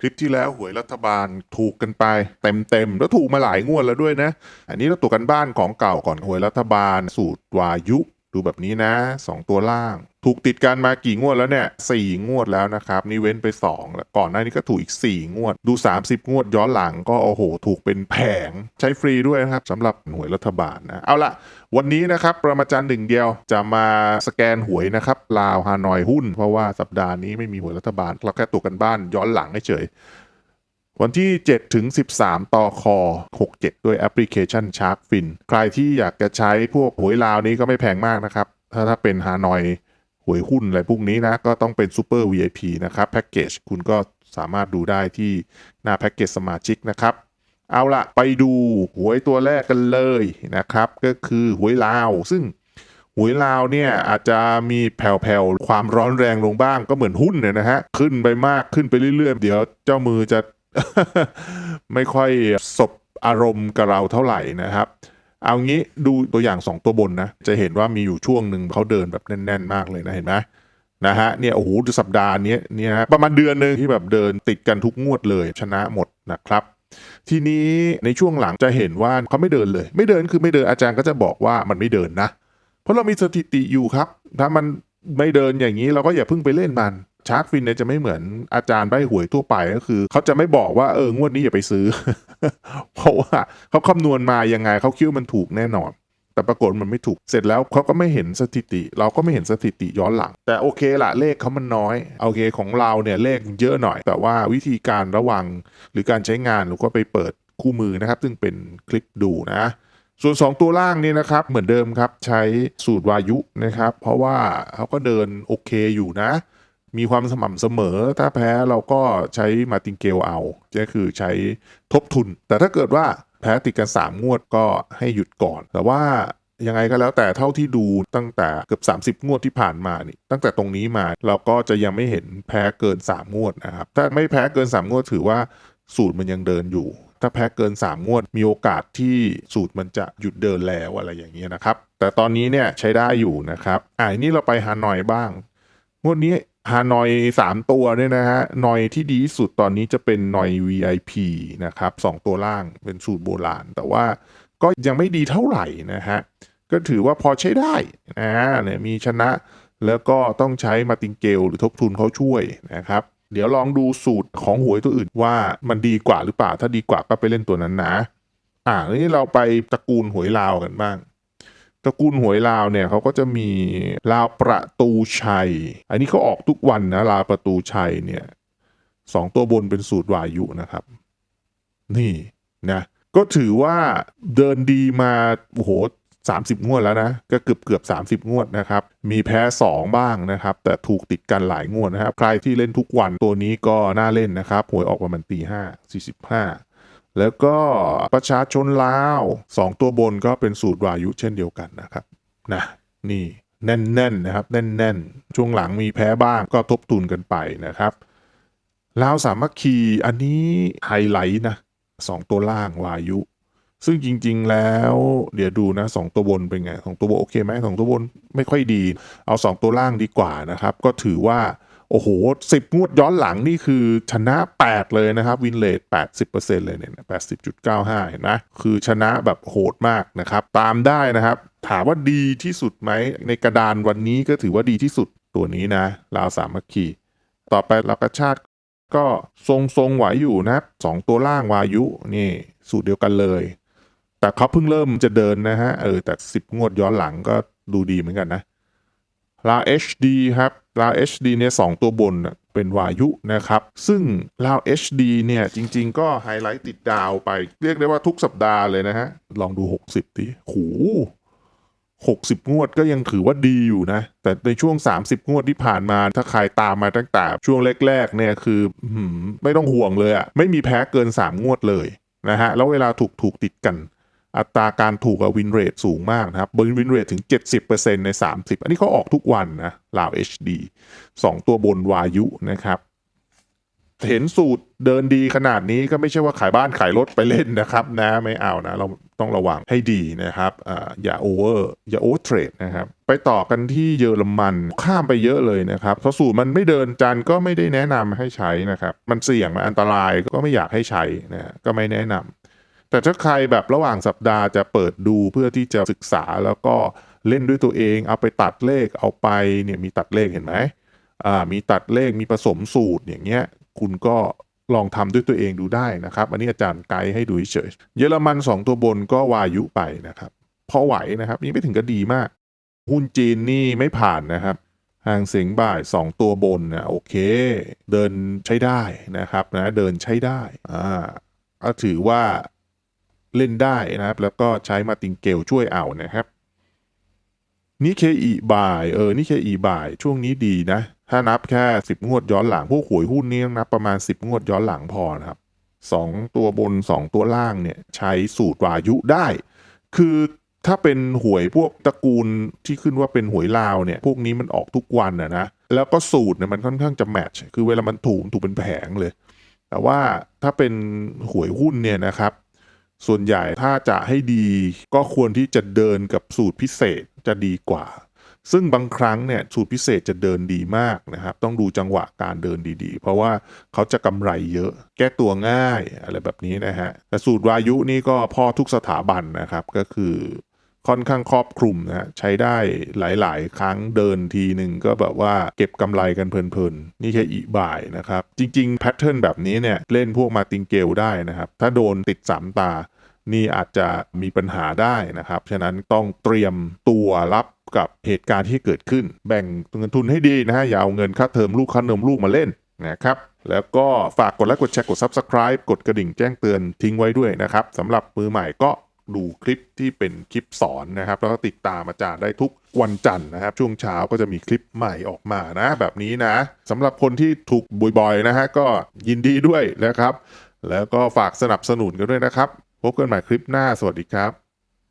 คลิปที่แล้วหวยรัฐบาลถูกกันไปเต็มๆ แล้วถูกมาหลายงวดแล้วด้วยนะ อันนี้เราตัวกันบ้านของเก่าก่อนหวยรัฐบาลสูตรวายุ ดูแบบนี้นะสองตัวล่าง ถูกติดกันมากี่งวดแล้วเนี่ยสี่งวดแล้วนะครับ นี่เว้นไปสองแล้วก่อนหน้านี้ก็ถูกอีกสี่งวด ดู 30 งวดย้อนหลังก็โอ้โห ถูกเป็นแผงใช้ฟรีด้วยนะครับสำหรับหวยรัฐบาลนะ เอาละวันนี้นะครับ ประมาจารย์หนึ่งเดียวจะมาสแกนหวยนะครับ ลาวฮานอยหุ้น เพราะว่าสัปดาห์นี้ไม่มีหวยรัฐบาลเราแค่ตัวกันบ้านย้อนหลังเฉย วันที่ 7 ถึง 13 ต่อคอ 67 ด้วยแอปพลิเคชัน Shark Fin ใครที่อยากจะใช้พวกหวยลาวนี้ก็ไม่แพงมากนะครับ ถ้าถ้าเป็นฮานอยหวยหุ้นอะไรพวกนี้นะ ก็ต้องเป็น Super VIP นะครับ แพ็กเกจคุณก็สามารถดูได้ที่หน้าแพ็กเกจสมาชิกนะครับ เอาละไปดูหวยตัวแรกกันเลยนะครับ ก็คือหวยลาว ซึ่งหวยลาวเนี่ยอาจจะมีแผ่วๆ ความร้อนแรงลงบ้างก็เหมือนหุ้นเนี่ยนะฮะ ขึ้นไปมากขึ้นไปเรื่อยๆ เดี๋ยวเจ้ามือจะ ไม่ค่อยสบอารมณ์กับเราเท่าไหร่นะครับ เอางี้ดูตัวอย่าง 2 ตัวบนนะ จะเห็นว่ามีอยู่ช่วงหนึ่งเขาเดินแบบแน่น ๆ มากเลยนะเห็นไหมนะฮะเนี่ยโอ้โหสัปดาห์นี้เนี่ยฮะประมาณเดือนหนึ่งที่แบบเดินติดกันทุกงวดเลยชนะหมดนะครับ ทีนี้ในช่วงหลังจะเห็นว่าเขาไม่เดินเลย ไม่เดินคือไม่เดินอาจารย์ก็จะบอกว่ามันไม่เดินนะ เพราะเรามีสถิติอยู่ครับ ถ้ามันไม่เดินอย่างนี้เราก็อย่าเพิ่งไปเล่นมัน ชาร์กฟินเนี่ยจะไม่เหมือนอาจารย์ใบหวยทั่วไปก็คือ เขาจะไม่บอกว่าเอองวดนี้อย่าไปซื้อ เพราะว่าเขาคำนวณมายังไงเขาคิดว่ามันถูกแน่นอน แต่ปรากฏมันไม่ถูกเสร็จแล้วเขาก็ไม่เห็นสถิติ เราก็ไม่เห็นสถิติย้อนหลัง แต่โอเคละเลขเขามันน้อยโอเคของเราเนี่ยเลขเยอะหน่อย แต่ว่าวิธีการระวังหรือการใช้งานเราก็ไปเปิดคู่มือนะครับซึ่งเป็นคลิปดูนะส่วน 2 ตัวล่างนี่นะครับ เหมือนเดิมครับ ใช้สูตรวายุนะครับ เพราะว่าเขาก็เดินโอเคอยู่นะ มีความสม่ำเสมอ ถ้าแพ้เราก็ใช้มาติงเกลเอา ก็คือใช้ทบทุน แต่ถ้าเกิดว่าแพ้ติดกัน3งวดก็ให้หยุดก่อน แต่ว่ายังไงก็แล้วแต่เท่าที่ดูตั้งแต่เกือบ 30 งวดที่ผ่านมานี่ ตั้งแต่ตรงนี้มาเราก็จะยังไม่เห็นแพ้เกิน 3 งวดนะครับ ถ้าไม่แพ้เกิน 3 งวดถือว่าสูตรมันยังเดินอยู่ ถ้าแพ้เกิน 3 งวด มีโอกาสที่สูตรมันจะหยุดเดินแล้วอะไรอย่างเงี้ยนะครับ แต่ตอนนี้เนี่ยใช้ได้อยู่นะครับอ่านี่เราไปฮานอยบ้าง งวดนี้ ฮานอย3ตัวเนี่ยนะฮะนอยที่ดีที่สุดตอนนี้จะเป็นนอย VIP นะครับสองตัวล่างเป็นสูตรโบราณ แต่ว่าก็ยังไม่ดีเท่าไหร่นะฮะ ก็ถือว่าพอใช้ได้นะฮะเนี่ยมีชนะแล้วก็ต้องใช้มาติงเกลหรือทบทุนเขาช่วยนะครับ เดี๋ยวลองดูสูตรของหวยตัวอื่นว่ามันดีกว่าหรือเปล่า ถ้าดีกว่าก็ไปเล่นตัวนั้นนะ อ่านี่เราไปตระกูลหวยลาวกันบ้าง ตระกูลหวยลาวเนี่ยเขาก็จะมีลาวประตูชัย อันนี้เขาออกทุกวันนะลาวประตูชัยเนี่ยสองตัวบนเป็นสูตรวายุนะครับ นี่นะก็ถือว่าเดินดีมาโอ้โหสามสิบงวดแล้วนะ ก็เกือบเกือบสามสิบงวดนะครับ มีแพ้สองบ้างนะครับ แต่ถูกติดกันหลายงวดนะครับ ใครที่เล่นทุกวันตัวนี้ก็น่าเล่นนะครับหวยออกประมาณตีห้าสี่สิบห้า แล้วก็ประชาชนลาวสองตัวบนก็เป็นสูตรวายุเช่นเดียวกันนะครับนะนี่แน่นๆนะครับแน่นๆ ช่วงหลังมีแพ้บ้างก็ทบทุนกันไปนะครับลาวสามัคคีอันนี้ไฮไลท์นะสองตัวล่างวายุ ซึ่งจริง ๆ แล้ว เดี๋ยวดูนะสองตัวบนเป็นไงสองตัวบนโอเคไหมสองตัวบนไม่ค่อยดี เอาสองตัวล่างดีกว่านะครับ ก็ถือว่า โอ้โหสิบงวดย้อนหลังนี่คือชนะ 8 เลยนะครับ วินเลท80%เลยเนี่ย80.95 เห็นไหมคือชนะแบบโหดมากนะครับ ตามได้นะครับ ถามว่าดีที่สุดไหม ในกระดานวันนี้ก็ถือว่าดีที่สุดตัวนี้นะลาวสามัคคี ต่อไปลาวกระชาติก็ทรงทรงๆไหวอยู่นะครับสองตัวล่างวายุนี่สูตรเดียวกันเลย แต่เขาเพิ่งเริ่มจะเดินนะฮะเออแต่ 10 งวดย้อนหลังก็ดูดีเหมือนกันนะ ลาว HD ครับลาว HD เนี่ยสองตัวบนเป็นวายุนะครับ ซึ่งลาว HD เนี่ยจริง ๆ ก็ไฮไลท์ติดดาวไป เรียกได้ว่าทุกสัปดาห์เลยนะฮะ ลองดู 60ทีโห60 งวดก็ยังถือว่าดีอยู่นะ แต่ในช่วง 30 งวดที่ผ่านมาถ้าใครตามมาตั้งแต่ช่วงแรก ๆ เนี่ยคืออื้อหือไม่ต้องห่วงเลยอะไม่มีแพ้เกิน 3 งวดเลยนะฮะ แล้วเวลาถูกถูกติดกัน อัตราการถูกกับวินเรทสูงมากนะครับบนวินเรทถึง 70%ใน 30 อันนี้เขาออกทุกวันนะลาว HD 2 ตัวบนวายุนะครับเห็นสูตรเดินดีขนาดนี้ก็ไม่ใช่ว่าขายบ้านขายรถไปเล่นนะครับนะไม่เอานะ เราต้องระวังให้ดีนะครับออย่าโอเวอร์อย่าโอเวอร์เทรดนะครับ ไปต่อกันที่เยอรมันข้ามไปเยอะเลยนะครับเพราะสูตรมันไม่เดินจันก็ไม่ได้แนะนำให้ใช้นะครับ มันเสี่ยงมันอันตรายก็ไม่อยากให้ใช้นะก็ไม่แนะนำ แต่ถ้าใครแบบระหว่างสัปดาห์จะเปิดดูเพื่อที่จะศึกษาแล้วก็เล่นด้วยตัวเอง เอาไปตัดเลขเอาไปเนี่ยมีตัดเลขเห็นไหมอ่ามีตัดเลขมีผสมสูตรอย่างเงี้ยคุณก็ลองทำด้วยตัวเองดูได้นะครับ อันนี้อาจารย์ไกด์ให้ดูเฉยเยอรมัน 2 ตัวบนก็วายุไปนะครับพอไหวนะครับนี่ไม่ถึงก็ดีมาก หุ้นจีนนี่ไม่ผ่านนะครับห่างเสียงบ่าย 2 ตัวบนนะโอเค เดินใช้ได้นะครับนะเดินใช้ได้อ่าก็ถือว่า เล่นได้นะครับ แล้วก็ใช้มาติงเกลช่วยเอานะครับนิเคอีบ่ายเออนิเคอีบ่ายช่วงนี้ดีนะ ถ้านับแค่ 10 งวดย้อนหลัง พวกหวยหุ้นนี่ต้องนับประมาณ 10 งวดย้อนหลังพอนะครับสองตัวบน 2 ตัวล่างเนี่ยใช้สูตรวายุได้ คือถ้าเป็นหวยพวกตระกูลที่ขึ้นว่าเป็นหวยลาวเนี่ยพวกนี้มันออกทุกวันนะนะแล้วก็สูตรเนี่ยมันค่อนข้างจะแมทช์คือเวลามันถูกถูกเป็นแผงเลย แต่ว่าถ้าเป็นหวยหุ้นเนี่ยนะครับ ส่วนใหญ่ถ้าจะให้ดีก็ควรที่จะเดินกับสูตรพิเศษจะดีกว่า ซึ่งบางครั้งเนี่ยสูตรพิเศษจะเดินดีมากนะครับ ต้องดูจังหวะการเดินดีๆ เพราะว่าเขาจะกำไรเยอะ แก้ตัวง่ายอะไรแบบนี้นะฮะแต่สูตรวายุนี่ก็พ่อทุกสถาบันนะครับก็คือ ค่อนข้างครอบคลุมนะฮะใช้ได้หลาย ๆ ครั้งเดินทีหนึ่งก็แบบว่าเก็บกำไรกันเพลิน ๆ นี่แค่อีบ่ายนะครับ จริง ๆ แพทเทิร์นแบบนี้เนี่ย เล่นพวกมาติงเกลได้นะครับ ถ้าโดนติดสามตา นี่อาจจะมีปัญหาได้นะครับ ฉะนั้นต้องเตรียมตัวรับกับเหตุการณ์ที่เกิดขึ้น แบ่งเงินทุนให้ดีนะฮะอย่าเอาเงินค่าเทอมลูกค่าเนมลูกมาเล่นนะครับแล้วก็ฝากกดไลค์กดแชร์กด Subscribe กดกระดิ่งแจ้งเตือนทิ้งไว้ด้วยนะครับสำหรับมือใหม่ก็ ดูคลิปที่เป็นคลิปสอนนะครับ แล้วก็ติดตามอาจารย์ได้ทุกวันจันทร์นะครับ ช่วงเช้าก็จะมีคลิปใหม่ออกมานะ แบบนี้นะสำหรับคนที่ถูกบ่อยๆนะฮะก็ยินดีด้วยนะครับ แล้วก็ฝากสนับสนุนกันด้วยนะครับ พบกันใหม่คลิปหน้าสวัสดีครับ